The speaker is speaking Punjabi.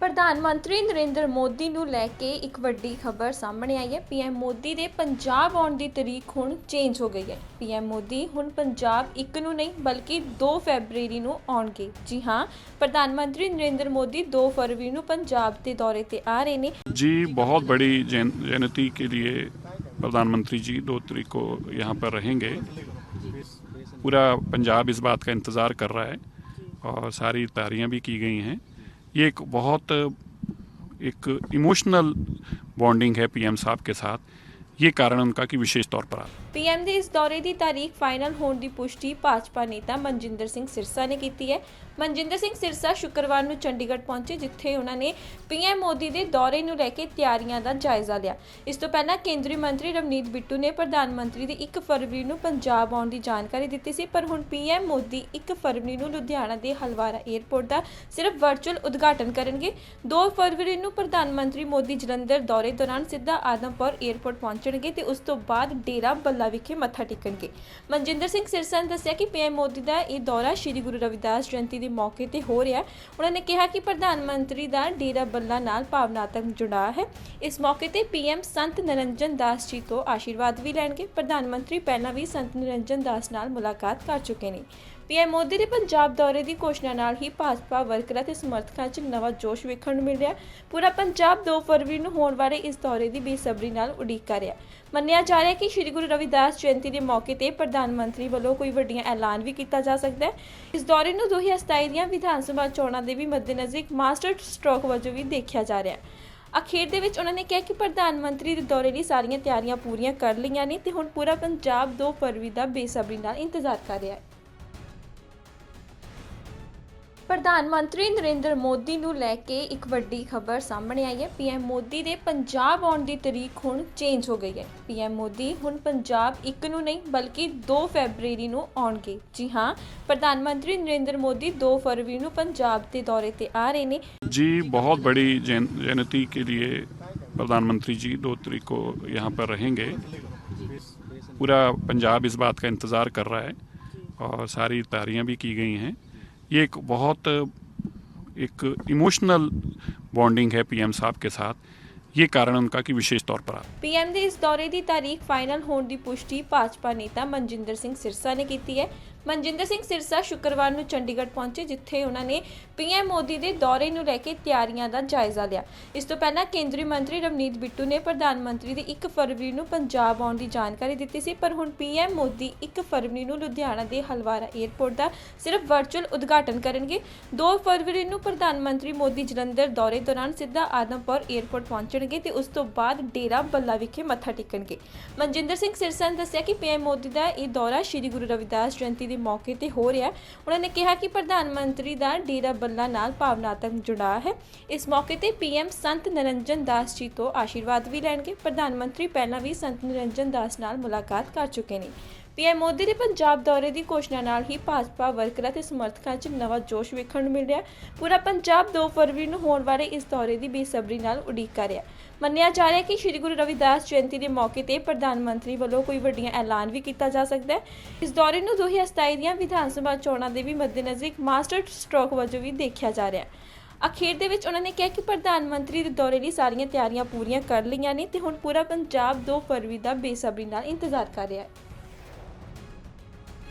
ਪ੍ਰਧਾਨ ਮੰਤਰੀ ਨਰਿੰਦਰ ਮੋਦੀ ਨੂੰ ਲੈ ਕੇ ਇੱਕ ਵੱਡੀ ਖਬਰ ਸਾਹਮਣੇ ਆਈ ਹੈ ਪੀਐਮ ਮੋਦੀ ਦੇ ਪੰਜਾਬ ਆਉਣ ਦੀ ਤਰੀਕ ਹੁਣ ਚੇਂਜ ਹੋ ਗਈ ਹੈ ਪੀਐਮ ਮੋਦੀ ਹੁਣ ਪੰਜਾਬ ਇੱਕ ਨੂੰ ਨਹੀਂ ਬਲਕਿ 2 ਫੈਬਰਵਰੀ ਨੂੰ ਆਉਣਗੇ ਜੀ ਹਾਂ ਪ੍ਰਧਾਨ ਮੰਤਰੀ ਨਰਿੰਦਰ ਮੋਦੀ 2 ਫਰਵਰੀ ਨੂੰ ਪੰਜਾਬ ਦੇ ਦੌਰੇ ਤੇ ਆ ਰਹੇ ਨੇ जी बहुत बड़ी जैन जयंती के लिए प्रधानमंत्री जी दो तारीख को यहाँ पर रहेंगे पूरा पंजाब इस बात का इंतज़ार कर रहा है और सारी तैयारियां भी की गई हैं ये एक बहुत एक इमोशनल बॉन्डिंग है पीएम साहब के साथ ये कारण उनका कि विशेष तौर पर ਪੀਐਮ ਦੇ ਇਸ ਦੌਰੇ ਦੀ ਤਾਰੀਖ ਫਾਈਨਲ ਹੋਣ ਦੀ ਪੁਸ਼ਟੀ ਭਾਜਪਾ ਨੇਤਾ ਮਨਜਿੰਦਰ ਸਿੰਘ ਸਿਰਸਾ ਨੇ ਕੀਤੀ ਹੈ। ਮਨਜਿੰਦਰ ਸਿੰਘ ਸਿਰਸਾ ਸ਼ੁੱਕਰਵਾਰ ਨੂੰ ਚੰਡੀਗੜ੍ਹ ਪਹੁੰਚੇ, ਜਿੱਥੇ ਉਹਨਾਂ ਨੇ ਪੀਐਮ ਮੋਦੀ ਦੇ ਦੌਰੇ ਨੂੰ ਲੈ ਕੇ ਤਿਆਰੀਆਂ ਦਾ ਜਾਇਜ਼ਾ ਲਿਆ। ਇਸ ਤੋਂ ਪਹਿਲਾਂ ਕੇਂਦਰੀ ਮੰਤਰੀ ਰਵਨੀਤ ਬਿੱਟੂ ਨੇ ਪ੍ਰਧਾਨ ਮੰਤਰੀ ਦੇ 1 ਫਰਵਰੀ ਨੂੰ ਪੰਜਾਬ ਆਉਣ ਦੀ ਜਾਣਕਾਰੀ ਦਿੱਤੀ ਸੀ, ਪਰ ਹੁਣ ਪੀਐਮ ਮੋਦੀ 1 ਫਰਵਰੀ ਨੂੰ ਲੁਧਿਆਣਾ ਦੇ ਹਲਵਾਰਾ 에ਅਰਪੋਰਟ ਦਾ ਸਿਰਫ ਵਰਚੁਅਲ ਉਦਘਾਟਨ ਕਰਨਗੇ। 2 ਫਰਵਰੀ ਨੂੰ ਪ੍ਰਧਾਨ ਮੰਤਰੀ ਮੋਦੀ ਜਲੰਧਰ ਦੌਰੇ ਦੌਰਾਨ ਸਿੱਧਾ ਆਦਮਪੁਰ 에ਅਰਪੋਰਟ ਪਹੁੰਚ ਪਹੁੰਚਣਗੇ ਤੇ ਉਸ ਤੋਂ ਬਾਅਦ ਡੇਰਾ ਬੱਲਾ ਵਿਖੇ ਮੱਥਾ ਟੇਕਣਗੇ। ਮਨਜਿੰਦਰ ਸਿੰਘ ਸਿਰਸਾ ਨੇ ਦੱਸਿਆ ਕਿ ਪੀਐਮ ਮੋਦੀ ਦਾ ਇਹ ਦੌਰਾ ਸ੍ਰੀ ਗੁਰੂ ਰਵਿਦਾਸ ਜਯੰਤੀ ਦੇ ਮੌਕੇ ਤੇ ਹੋ ਰਿਹਾ ਹੈ। ਉਹਨਾਂ ਨੇ ਕਿਹਾ ਕਿ ਪ੍ਰਧਾਨ ਮੰਤਰੀ ਦਾ ਡੇਰਾ ਬੱਲਾ ਨਾਲ ਭਾਵਨਾਤਮਕ ਜੁੜਾਅ ਹੈ। ਇਸ ਮੌਕੇ ਤੇ ਪੀਐਮ ਸੰਤ ਨਰਿੰਜਨ ਦਾਸ ਜੀ ਤੋਂ ਆਸ਼ੀਰਵਾਦ ਵੀ ਲੈਣਗੇ। ਪ੍ਰਧਾਨ ਮੰਤਰੀ ਪਹਿਲਾਂ ਵੀ ਸੰਤ ਨਰਿੰਜਨ ਦਾਸ ਨਾਲ ਮੁਲਾਕਾਤ ਕਰ ਚੁੱਕੇ ਨੇ। ਪੀਐਮ ਮੋਦੀ ਦੇ ਪੰਜਾਬ ਦੌਰੇ ਦੀ ਘੋਸ਼ਣਾ ਨਾਲ ਹੀ ਭਾਜਪਾ ਵਰਕਰਾਂ ਤੇ ਸਮਰਥਕਾਂ 'ਚ ਨਵਾਂ ਜੋਸ਼ ਵੇਖਣ ਨੂੰ ਮਿਲ ਰਿਹਾ ਪੂਰਾ ਪੰਜਾਬ 2 ਫਰਵਰੀ ਨੂੰ ਹੋਣ ਵਾਲੇ ਇਸ ਦੌਰੇ ਦੀ ਬੇਸਬਰੀ ਨਾਲ ਉਡੀਕ ਕਰ ਰਿਹਾ ਮੰਨਿਆ ਜਾ ਰਿਹਾ ਕਿ ਸ੍ਰੀ ਗੁਰੂ ਰਵਿਦਾਸ ਜਯੰਤੀ ਦੇ ਮੌਕੇ ਤੇ ਪ੍ਰਧਾਨ ਮੰਤਰੀ ਵੱਲੋਂ ਕੋਈ ਵੱਡੀਆਂ ਐਲਾਨ ਵੀ ਕੀਤਾ ਜਾ ਸਕਦਾ ਹੈ। ਇਸ ਦੌਰੇ ਨੂੰ 2027 ਦੀਆਂ ਵਿਧਾਨ ਸਭਾ ਚੋਣਾਂ ਦੇ ਵੀ ਮੱਦੇਨਜ਼ਰ ਇੱਕ ਮਾਸਟਰ ਸਟ੍ਰੋਕ ਵਜੋਂ ਵੀ ਦੇਖਿਆ ਜਾ ਰਿਹਾ ਹੈ। ਅਖੀਰ ਦੇ ਵਿੱਚ ਉਹਨਾਂ ਨੇ ਕਿਹਾ ਕਿ ਪ੍ਰਧਾਨ ਮੰਤਰੀ ਦੇ ਦੌਰੇ ਲਈ ਸਾਰੀਆਂ ਤਿਆਰੀਆਂ ਪੂਰੀਆਂ ਕਰ ਲਈਆਂ ਨੇ ਤੇ ਹੁਣ ਪੂਰਾ ਪੰਜਾਬ 2 ਫਰਵਰੀ ਦਾ ਬੇਸਬਰੀ ਨਾਲ ਇੰਤਜ਼ਾਰ ਕਰ ਰਿਹਾ ਹੈ। ਪ੍ਰਧਾਨ ਮੰਤਰੀ ਨਰਿੰਦਰ ਮੋਦੀ ਨੂੰ ਲੈ ਕੇ ਇੱਕ ਵੱਡੀ ਖਬਰ ਸਾਹਮਣੇ ਆਈ ਹੈ ਪੀਐਮ ਮੋਦੀ ਦੇ ਪੰਜਾਬ ਆਉਣ ਦੀ ਤਰੀਕ ਹੁਣ ਚੇਂਜ ਹੋ ਗਈ ਹੈ ਪੀਐਮ ਮੋਦੀ ਹੁਣ ਪੰਜਾਬ ਇੱਕ ਨੂੰ ਨਹੀਂ ਬਲਕਿ 2 ਫੈਬਰਵਰੀ ਨੂੰ ਆਉਣਗੇ ਜੀ ਹਾਂ ਪ੍ਰਧਾਨ ਮੰਤਰੀ ਨਰਿੰਦਰ ਮੋਦੀ 2 ਫਰਵਰੀ ਨੂੰ ਪੰਜਾਬ ਦੇ ਦੌਰੇ ਤੇ ਆ ਰਹੇ ਨੇ जी बहुत बड़ी जैन जयंती के लिए प्रधानमंत्री जी दो तारीख को यहाँ पर रहेंगे पूरा पंजाब इस बात का इंतज़ार कर रहा है और सारी तैयारियां भी की गई हैं ये एक बहुत एक इमोशनल बॉन्डिंग है पीएम साहब के साथ ये कारण उनका कि विशेष तौर पर आ ਪੀਐਮ ਦੇ ਇਸ ਦੌਰੇ ਦੀ ਤਾਰੀਖ ਫਾਈਨਲ ਹੋਣ ਦੀ ਪੁਸ਼ਟੀ ਭਾਜਪਾ ਨੇਤਾ ਮਨਜਿੰਦਰ ਸਿੰਘ ਸਿਰਸਾ ਨੇ ਕੀਤੀ ਹੈ ਮਨਜਿੰਦਰ ਸਿੰਘ ਸਿਰਸਾ ਸ਼ੁੱਕਰਵਾਰ ਨੂੰ ਚੰਡੀਗੜ੍ਹ ਪਹੁੰਚੇ, ਜਿੱਥੇ ਉਹਨਾਂ ਨੇ ਪੀਐਮ ਮੋਦੀ ਦੇ ਦੌਰੇ ਨੂੰ ਲੈ ਕੇ ਤਿਆਰੀਆਂ ਦਾ ਜਾਇਜ਼ਾ ਲਿਆ। ਇਸ ਤੋਂ ਪਹਿਲਾਂ ਕੇਂਦਰੀ ਮੰਤਰੀ ਰਵਨੀਤ ਬਿੱਟੂ ਨੇ ਪ੍ਰਧਾਨ ਮੰਤਰੀ ਦੀ 1 ਫਰਵਰੀ ਨੂੰ ਪੰਜਾਬ ਆਉਣ ਦੀ ਜਾਣਕਾਰੀ ਦਿੱਤੀ ਸੀ, ਪਰ ਹੁਣ ਪੀਐਮ ਮੋਦੀ 1 ਫਰਵਰੀ ਨੂੰ ਲੁਧਿਆਣਾ ਦੇ ਹਲਵਾਰਾ 에ਅਰਪੋਰਟ ਦਾ ਸਿਰਫ ਵਰਚੁਅਲ ਉਦਘਾਟਨ ਕਰਨਗੇ। 2 ਫਰਵਰੀ ਨੂੰ ਪ੍ਰਧਾਨ ਮੰਤਰੀ ਮੋਦੀ ਜਲੰਧਰ ਦੌਰੇ ਦੌਰਾਨ ਸਿੱਧਾ ਆਦਮਪੁਰ 에ਅਰਪੋਰਟ ਪਹੁੰਚਣਗੇ ਤੇ ਉਸ ਤੋਂ ਬਾਅਦ ਡੇਰਾ ਬੱਲਾ ਵਿਖੇ ਮੱਥਾ ਟੇਕਣਗੇ। ਮਨਜਿੰਦਰ ਸਿੰਘ ਸਿਰਸਾ ਨੇ ਦੱਸਿਆ ਕਿ ਪੀਐਮ ਮੋਦੀ ਦਾ ਇਹ ਦੌਰਾ ਸ੍ਰੀ ਗੁਰੂ ਰਵਿਦਾਸ ਜਯੰਤੀ ਦੇ ਮੌਕੇ ਤੇ ਹੋ ਰਿਹਾ ਉਹਨਾਂ ਨੇ ਕਿਹਾ ਕਿ ਪ੍ਰਧਾਨ ਮੰਤਰੀ ਦਾ ਡੇਰਾ ਬੱਲਾ ਨਾਲ ਭਾਵਨਾਤਮਕ ਜੁੜਾਅ ਹੈ। ਇਸ ਮੌਕੇ ਤੇ ਪੀਐਮ ਸੰਤ ਨਰਿੰਜਨ ਦਾਸ ਜੀ ਤੋਂ ਆਸ਼ੀਰਵਾਦ ਵੀ ਲੈਣਗੇ। ਪ੍ਰਧਾਨ ਮੰਤਰੀ ਪਹਿਲਾਂ ਵੀ ਸੰਤ ਨਰਿੰਜਨ ਦਾਸ ਨਾਲ ਮੁਲਾਕਾਤ ਕਰ ਚੁੱਕੇ ਨੇ। ਪੀਐਮ ਮੋਦੀ ਦੇ ਪੰਜਾਬ ਦੌਰੇ ਦੀ ਘੋਸ਼ਣਾ ਨਾਲ ਹੀ ਭਾਜਪਾ ਵਰਕਰਾਂ ਤੇ ਸਮਰਥਕਾਂ 'ਚ ਨਵਾਂ ਜੋਸ਼ ਵੇਖਣ ਨੂੰ ਮਿਲ ਰਿਹਾ ਪੂਰਾ ਪੰਜਾਬ 2 ਫਰਵਰੀ ਨੂੰ ਹੋਣ ਵਾਲੇ ਇਸ ਦੌਰੇ ਦੀ ਬੇਸਬਰੀ ਨਾਲ ਉਡੀਕ ਕਰ ਰਿਹਾ ਮੰਨਿਆ ਜਾ ਰਿਹਾ ਹੈ ਕਿ ਸ੍ਰੀ ਗੁਰੂ ਰਵਿਦਾਸ ਜਯੰਤੀ ਦੇ ਮੌਕੇ ਤੇ ਪ੍ਰਧਾਨ ਮੰਤਰੀ ਵੱਲੋਂ ਕੋਈ ਵੱਡੀਆਂ ਐਲਾਨ ਵੀ ਕੀਤਾ ਜਾ ਸਕਦਾ ਹੈ। ਇਸ ਦੌਰੇ ਨੂੰ 2027 ਦੀਆਂ ਵਿਧਾਨ ਸਭਾ ਚੋਣਾਂ ਦੇ ਵੀ ਮੱਦੇਨਜ਼ਰ ਇੱਕ ਮਾਸਟਰ ਸਟ੍ਰੋਕ ਵਜੋਂ ਵੀ ਦੇਖਿਆ ਜਾ ਰਿਹਾ ਹੈ। ਅਖੀਰ ਦੇ ਵਿੱਚ ਉਹਨਾਂ ਨੇ ਕਿਹਾ ਕਿ ਪ੍ਰਧਾਨ ਮੰਤਰੀ ਦੇ ਦੌਰੇ ਲਈ ਸਾਰੀਆਂ ਤਿਆਰੀਆਂ ਪੂਰੀਆਂ ਕਰ ਲਈਆਂ ਨੇ ਤੇ ਹੁਣ ਪੂਰਾ ਪੰਜਾਬ 2 ਫਰਵਰੀ ਦਾ ਬੇਸਬਰੀ ਨਾਲ ਇੰਤਜ਼ਾਰ ਕਰ ਰਿਹਾ ਹੈ।